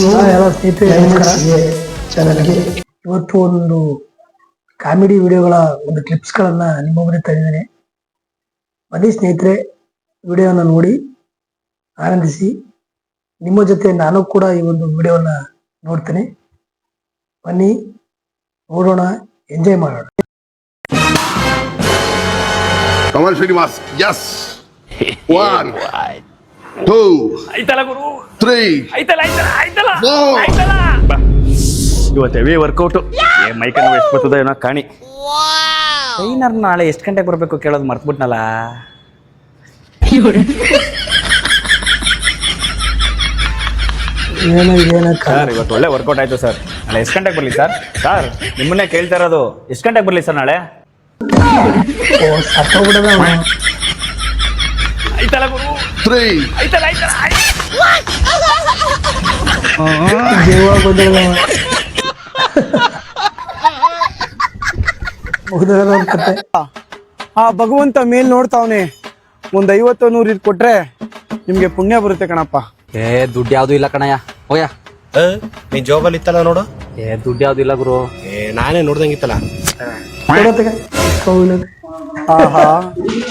ಎಲ್ಲ. ಚಾನಲ್ಗೆ ಇವತ್ತು ಒಂದು ಕಾಮಿಡಿ ವಿಡಿಯೋಗಳ ಒಂದು ಕ್ಲಿಪ್ಸ್ ಗಳನ್ನ ನಿಮ್ಮ ಮುಂದೆ ತಂದಿದ್ದೇನೆ. ಬನ್ನಿ ಸ್ನೇಹಿತರೆ ವಿಡಿಯೋನ ನೋಡಿ ಆನಂದಿಸಿ. ನಿಮ್ಮ ಜೊತೆ ನಾನು ಕೂಡ ಈ ಒಂದು ವಿಡಿಯೋನ ನೋಡ್ತೇನೆ. ಬನ್ನಿ ನೋಡೋಣ ಎಂಜಾಯ್ ಮಾಡೋಣ. Kamal Srinivas S one two ಆಯ್ತಲ್ಲ ಗುರು. ತ್ರೀ ಆಯ್ತಲ್ಲ ಆಯ್ತಲ್ಲ ಆಯ್ತಲ್ಲ ಆಯ್ತಲ್ಲ. ಬಾ. ಇವತ್ತು ಹೆವಿ ವರ್ಕೌಟ್ ಏ ಮೈಕನ್ನು ಎಷ್ಟು ಬರ್ತದೆ ಏನೋ ಕಾಣಿ. ಟ್ರೈನರ್ ನಾಳೆ ಎಷ್ಟು ಗಂಟೆಗೆ ಬರಬೇಕು ಕೇಳೋದು ಮರ್ತ್ಬಿಟ್ನಲ್ಲ? ಏನೋ ಏನೋ ಸರ್ ಇವತ್ತು ಒಳ್ಳೆ ವರ್ಕೌಟ್ ಆಯ್ತು ಸರ್ ನಾಳೆ ಎಷ್ಟು ಗಂಟೆಗೆ ಬರಲಿ ಸರ್ ಸರ್ ನಿಮ್ಮನ್ನೇ ಕೇಳ್ತಾ ಇರೋದು. ಎಷ್ಟು ಗಂಟೆಗೆ ಬರಲಿ ಸರ್ ನಾಳೆ? ಸತ್ತೋಗ್ಬಿಡದ ಆಯ್ತಲ್ಲ ಗುರು. ತ್ರೀ ದೇವ ಬಂದಿಲ್ಲ ಕತೆ ಆ ಭಗವಂತ ಮೇಲ್ ನೋಡ್ತಾವನೆ. ಒಂದ್ ಐವತ್ತು ನೂರು ಇದ್ ಕೊಟ್ರೆ ನಿಮ್ಗೆ ಪುಣ್ಯ ಬರುತ್ತೆ ಕಣಪ್ಪ. ಏ ದುಡ್ಡು ಯಾವ್ದು ಇಲ್ಲ ಕಣಯ್ಯ. ಹೋಯ ನೀ ಜೋಬಲ್ಲಿ ಇತ್ತಲ್ಲ ನೋಡು? ಏ ದುಡ್ಡು ಯಾವ್ದು ಇಲ್ಲ ಗುರು. ಏ ನಾನೇ ನೋಡ್ದಂಗಿತ್ತಲ್ಲ. ಕೌಲು ಆಹಾ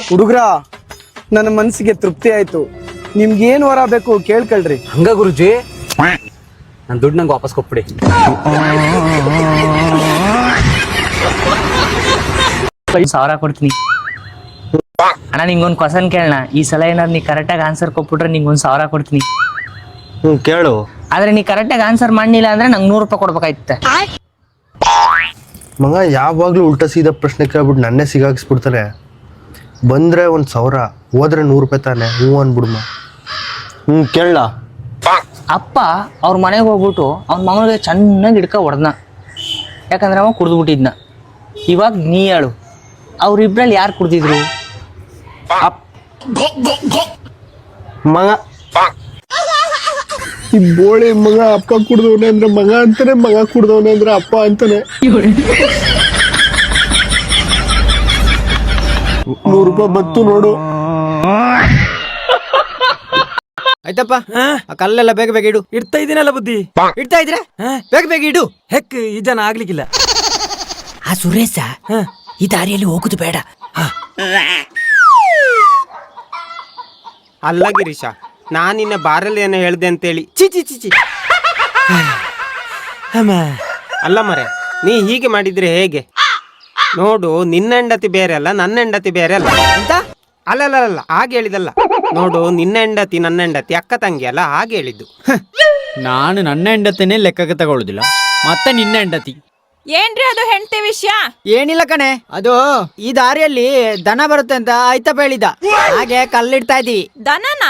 ಹುಡುಗ್ರ ನನ್ನ ಮನಸ್ಸಿಗೆ ತೃಪ್ತಿ ಆಯ್ತು. ನಿಮ್ಗೆ ಏನು ವರ ಬೇಕು ಕೇಳ್ಕೊಳ್ರಿ. ಹಂಗ ಗುರುಜಿ? ನನ್ ದುಡ್ಡು ನಂಗೆ ವಾಪಸ್ ಕೊಟ್ಬಿಡಿ. ಸಾವಿರ ಕೊಡ್ತೀನಿ. ಅಣ್ಣ ನಿಂಗೊಂದು ಕ್ವಶನ್ ಕೇಳಣ ಈ ಸಲ ಏನಾದ್ರು ನೀ ಕರೆಕ್ಟಾಗಿ ಆನ್ಸರ್ ಕೊಟ್ಬಿಟ್ರೆ ನಿಂಗೊಂದು ಸಾವಿರ ಕೊಡ್ತೀನಿ. ಹ್ಞೂ ಕೇಳು. ಆದ್ರೆ ನೀ ಕರೆಕ್ಟಾಗಿ ಆನ್ಸರ್ ಮಾಡಲಿಲ್ಲ ಅಂದ್ರೆ ನಂಗೆ ನೂರು ರೂಪಾಯಿ ಕೊಡ್ಬೇಕಾಯ್ತ ಮಗ ಯಾವಾಗ್ಲೂ ಉಲ್ಟಾ ಸೀದಾ ಪ್ರಶ್ನೆ ಕೇಳ್ಬಿಟ್ಟು ನನ್ನೇ ಸಿಗಾಕ್ಸ್ಬಿಡ್ತಾರೆ. ಬಂದ್ರೆ ಒಂದು ಸಾವಿರ ಹೋದ್ರೆ ನೂರು ರೂಪಾಯಿ ತಾನೆ ಹ್ಞೂ ಅನ್ಬಿಡ್ಮ ಹ್ಞೂ ಕೇಳ ಅಪ್ಪ ಅವ್ರ ಮನೆಗೆ ಹೋಗ್ಬಿಟ್ಟು ಅವ್ನ ಮಗನಿಗೆ ಚೆನ್ನಾಗಿ ಹಿಡ್ಕ ಹೊಡೆದ್ನ. ಯಾಕಂದ್ರೆ ಅವ ಕುಡ್ದ್ಬಿಟ್ಟಿದ್ನ. ಇವಾಗ ನೀ ಹೇಳು ಅವ್ರಿಬ್ರಲ್ಲಿ ಯಾರು ಕುಡ್ದಿದ್ರು? ಮಗ. ಈ ಬೋಳಿ ಮಗ ಅಪ್ಪ ಕುಡ್ದವನೆ ಅಂದ್ರೆ ಮಗ ಅಂತಾನೆ ಮಗ ಕುಡ್ದವನೆ ಅಂದ್ರೆ ಅಪ್ಪ ಅಂತಾನೆ. ನೂರು ರೂಪಾಯಿ ಬತ್ತು ನೋಡು. ಆಯ್ತಪ್ಪ ಆ ಕಲ್ಲೆಲ್ಲ ಬೇಗ ಬೇಗ ಇಡು. ಇಡ್ತಾ ಇದೀನಲ್ಲ ಬುದ್ಧಿ? ಇಡ್ತಾ ಇದ್ರೆ ಬೇಗ ಬೇಗ ಇಡು. ಹೆಕ್ ಈ ಜನ ಆಗ್ಲಿಕ್ಕಿಲ್ಲ. ಆ ಸುರೇಶ ಈ ದಾರಿಯಲ್ಲಿ ಹೋಗುದು ಬೇಡ. ಅಲ್ಲ ಗಿರೀಶ ನಾನಿನ್ನ ನಿನ್ನ ಬಾರಲ್ಲಿ ಏನೋ ಹೇಳ್ದೆ ಅಂತೇಳಿ. ಚಿ ಚಿ ಚಿ ಚಿ ಅಲ್ಲ ಮರೆ ನೀ ಹೀಗೆ ಮಾಡಿದ್ರೆ ಹೇಗೆ? ನೋಡು ನಿನ್ನ ಹೆಂಡತಿ ಬೇರೆ ಅಲ್ಲ ನನ್ನ ಹೆಂಡತಿ ಬೇರೆ ಅಲ್ಲ. ಅಂತ ಅಲ್ಲಲ್ಲ ಹಾಗೆ ಹೇಳಿದಲ್ಲ ನೋಡು ನಿನ್ನ ಹೆಂಡತಿ ನನ್ನ ಹೆಂಡತಿ ಅಕ್ಕ ತಂಗಿ ಅಲ್ಲ ಹಾಗೆ ಹೇಳಿದ್ದು. ನಾನು ನನ್ನ ಹೆಂಡತಿನೇ ಲೆಕ್ಕಕ್ಕೆ ತಗೊಳ್ಳುದಿಲ್ಲ ಮತ್ತೆ ನಿನ್ನ ಹೆಂಡತಿ. ಏನ್ರಿ ಅದು ಹೆಂಡತಿ ವಿಷಯ? ಏನಿಲ್ಲ ಕಣೆ. ಅದು ಈ ದಾರಿಯಲ್ಲಿ ದನ ಬರುತ್ತೆ ಅಂತ ಆಯ್ತಪ್ಪ ಹೇಳಿದ ಹಾಗೆ ಕಲ್ಲಿಡ್ತಾ ಇದೀವಿ ದನನ?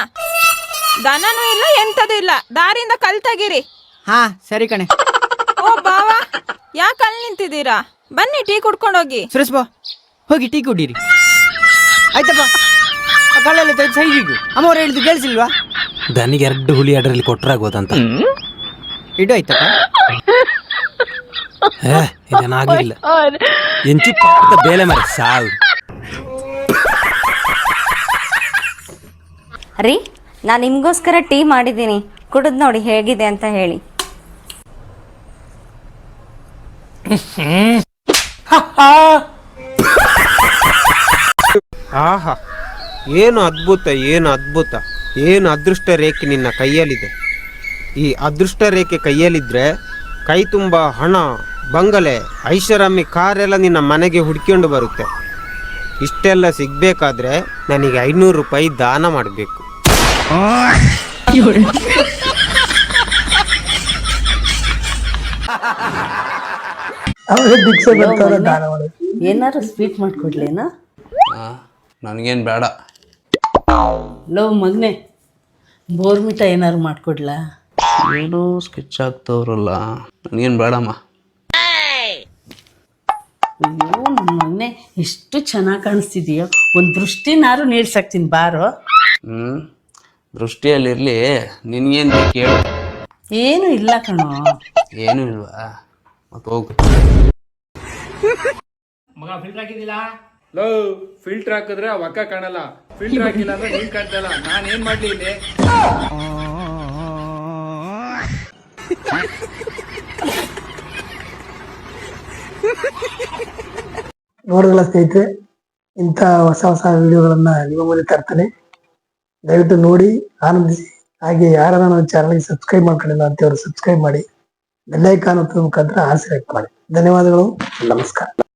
ದನನೂ ಇಲ್ಲ ಎಂತದೂ ಇಲ್ಲ. ದಾರಿಯಿಂದ ಕಲ್ತಾಗಿರಿ ತೆಗೀರಿ. ಹಾ ಸರಿ ಕಣೆ. ಓ ಬಾವ. ಯಾಕೆ ಅಲ್ಲಿ ನಿಂತಿದ್ದೀರಾ? ಬನ್ನಿ ಟೀ ಕುಡ್ಕೊಂಡು ಹೋಗಿ ಸುರೇಶ್ ಬಾ. ಹೋಗಿ ಟೀ ಕುಡೀರಿ. ಆಯ್ತಪ್ಪ. ಆ ಕಲ್ಲೆಲ್ಲ ತೆಗೆದು ಸೈಡಿಗೆ ಅಮ್ಮವ್ರು ಹೇಳಿದ್ದು ಕೇಳಿಸಿಲ್ವಾ? ದನಿಗೆ ಎರಡು ಹುಲಿ ಅಡ್ರಲ್ಲಿ ಕೊಟ್ರಾಗೋದಂತ. ಇಡು ಆಯ್ತಪ್ಪ. ಇದೇನಾಗ್ಲಿಲ್ಲ ಎಂಚಿ ಬೇಲೆ ಮರ ಸಾವು. ರೀ ನಾನು ನಿಮಗೋಸ್ಕರ ಟೀ ಮಾಡಿದ್ದೀನಿ. ಕುಡಿದು ನೋಡಿ ಹೇಗಿದೆ ಅಂತ ಹೇಳಿ. ಆಹಾ. ಏನು ಅದ್ಭುತ ಏನು ಅದ್ಭುತ, ಏನು ಅದೃಷ್ಟ ರೇಖೆ ನಿನ್ನ ಕೈಯಲ್ಲಿದೆ? ಈ ಅದೃಷ್ಟ ರೇಖೆ ಕೈಯಲ್ಲಿದ್ರೆ ಕೈ ತುಂಬ ಹಣ, ಬಂಗಲೆ, ಐಷಾರಾಮಿ ಕಾರೆಲ್ಲ ನಿನ್ನ ಮನೆಗೆ ಹುಡ್ಕೊಂಡು ಬರುತ್ತೆ. ಇಷ್ಟೆಲ್ಲ ಸಿಗ್ಬೇಕಾದ್ರೆ ನನಗೆ ಐನೂರು ರೂಪಾಯಿ ದಾನ ಮಾಡಬೇಕು. ಅವಾಗ ಭಿಕ್ಷೆ ಬರ್ತಾರ ದಾನ ಮಾಡೋದು. ಏನಾದ್ರು ಸ್ವೀಟ್ ಮಾಡ್ಕೊಡ್ಲೇನಾ? ನನಗೇನು ಬೇಡ. ಲೋ ಮಗನೆ ಬೋರ್ಮಿಟ ಏನಾರು ಮಾಡ್ಕೊಡ್ಲಾ? ಏನೋ ಸ್ಕೆಚ್ ಆಗ್ತವ್ರಲ್ಲ ನನಗೇನು ಬೇಡಮ್ಮ. ಅಯ್ಯೋ ನನ್ನ ಮಗನೆ ಎಷ್ಟು ಚೆನ್ನಾಗಿ ಕಾಣಿಸ್ತಿದೀಯೋ. ಒಂದು ದೃಷ್ಟಿನಾರು ನೀಡ್ಸಾಕ್ತೀನಿ ಬಾರೋ. ಹ್ಞೂ ದೃಷ್ಟಿಯಲ್ಲಿರಲಿ ನಿನ್ಗೇನ್ ಬೇಕು ಹೇಳು. ಏನು ಇಲ್ಲ ಕಣೋ. ಏನೂ ಇಲ್ವಾ? ಮತ್ತೆ ಹೋಗು. ಲೋ ಫಿಲ್ಟರ್ ಹಾಕಿದ್ರೆ ಅಕ್ಕ ಕಾಣಲ್ಲ. ಫಿಲ್ಟರ್ ಹಾಕಿಲ್ಲ ಅಂದ್ರೆ ನೀನ್ ಕಾಣ್ತಲ್ಲ ನಾನು ನಾನ್ ಏನ್ ಮಾಡ್ಲಿ ಇಲ್ಲಿ? ನೋಡಿದ್ರಲ್ಲ ಸ್ನೇಹಿತರೆ ಇಂಥ ಹೊಸ ಹೊಸ ವಿಡಿಯೋಗಳನ್ನ ನಿಮ್ಮ ಮುಂದೆ ತರ್ತೇನೆ. ದಯವಿಟ್ಟು ನೋಡಿ ಆನಂದಿಸಿ. ಹಾಗೆ ಯಾರನ್ನ ನನ್ನ ಚಾನಲ್ಗೆ ಸಬ್ಸ್ಕ್ರೈಬ್ ಮಾಡ್ಕೊಂಡಿಲ್ಲ ಅಂತೇವರು ಸಬ್ಸ್ಕ್ರೈಬ್ ಮಾಡಿ. ಬೆಲ್ಲೈಕಾನ್ ಮುಖಾಂತರ ಆಸೆ ಮಾಡಿ. ಧನ್ಯವಾದಗಳು. ನಮಸ್ಕಾರ.